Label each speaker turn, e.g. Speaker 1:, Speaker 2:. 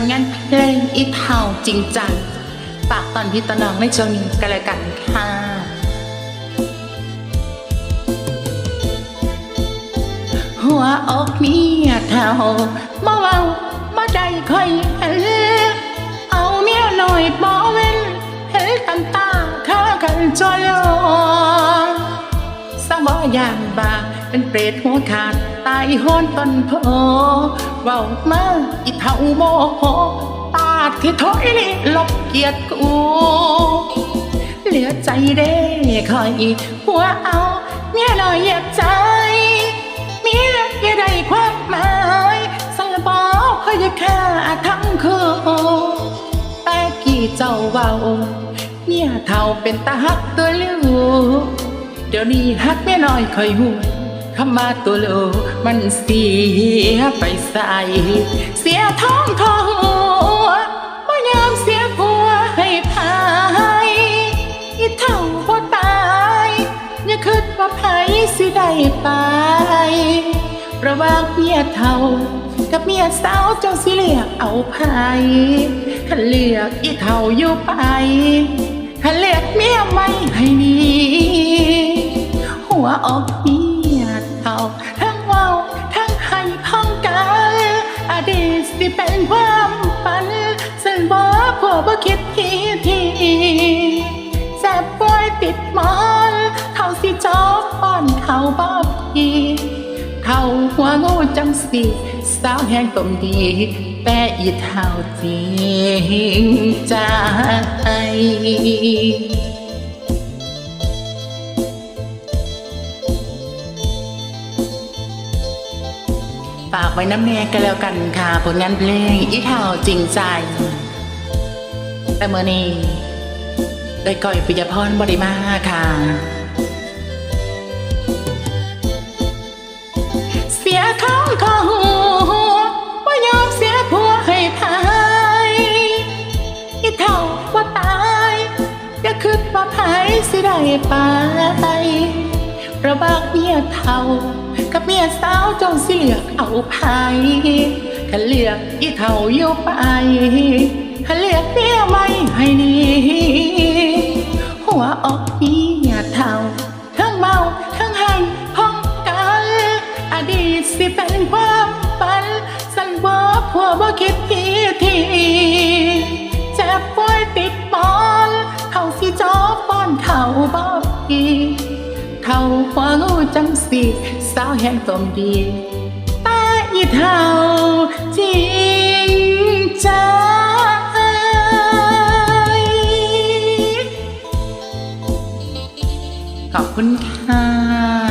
Speaker 1: ลงานเพลงอีเทาจริงจังฝากตอนพี่ตอนน้องในช่วงนี้กันเลยกันค่ะหัวอกเมียเท่าบ่เว้าบ่ได้ค่อยเห็นเอาเมียหน่อยบ่เว้นเห็นกันตาข้ากันจอยลอยสังบ่ยานบา เป็นเปรตหัวขาดตายโหนต้นโพเว้ามาอีเท่าโมโหปาดที่ถอยนี่ลบเกียรติกูเหลือใจเด้คอยหัวเอาเมียหน่อยเหยียบใจเมียอย่าได้ความหมายสังบอกเขาอย่าฆ่าทั้งคืนแต่กี่เจ้าเว้าเมียเท่าเป็นตาฮักตัวเลือเดี๋ยวนี้ฮักเมียน้อยคอยหู คำมาตัวเลือมันเสียไปใส่เสียท้องทองหัวบ่ยอมเสียผัวให้พายอีเท่าบ่ตายอย่าคิดว่าไผสิได้ไป ระว่างเมียเท่า กับเมียสาวเจ้าสิเลือกเอาไผคันเลือกอีเท่าอยู่ไปคันเลือกเมียไม่ให้ดีหัวออก ดีตสิเป็นความฝันซึ่งบ่ผัวบ่คิดทีทีแซ่บป่วยติดมอนเขาสิจอบป้อนเขาบอบพีเขาหัวงูจังสิสาวแห้งตมดีแต่อีเท่าจริงใจ ฝากไว้น้ำแน่กันแล้วกันค่ะ ผลงานเพลงอีเท่าจริงใจ แต่เมื่อนี้ ได้ก่อยปิยพรบริมาค่ะ เสียท้องขอหัวว่ายอมเสียผัวให้พายอีเท่าว่าตายอย่าคิดว่าไผสิได้ไประบากเมียเท่า กับเมียสาวเจ้าสิเลือกเอาไผถ้าเลือกอีเท่าอยู่ไปถ้าเลือกเมียไม่ให้ดีหัวออกเมียเท่าทั้งเมาทั้งให้พ้องกันอดีตสิเป็นความฝันสันว่าผัวบ่คิดที จังสิสาวแห่งตมดีตาอีเท่าจริงใจขอบคุณค่ะ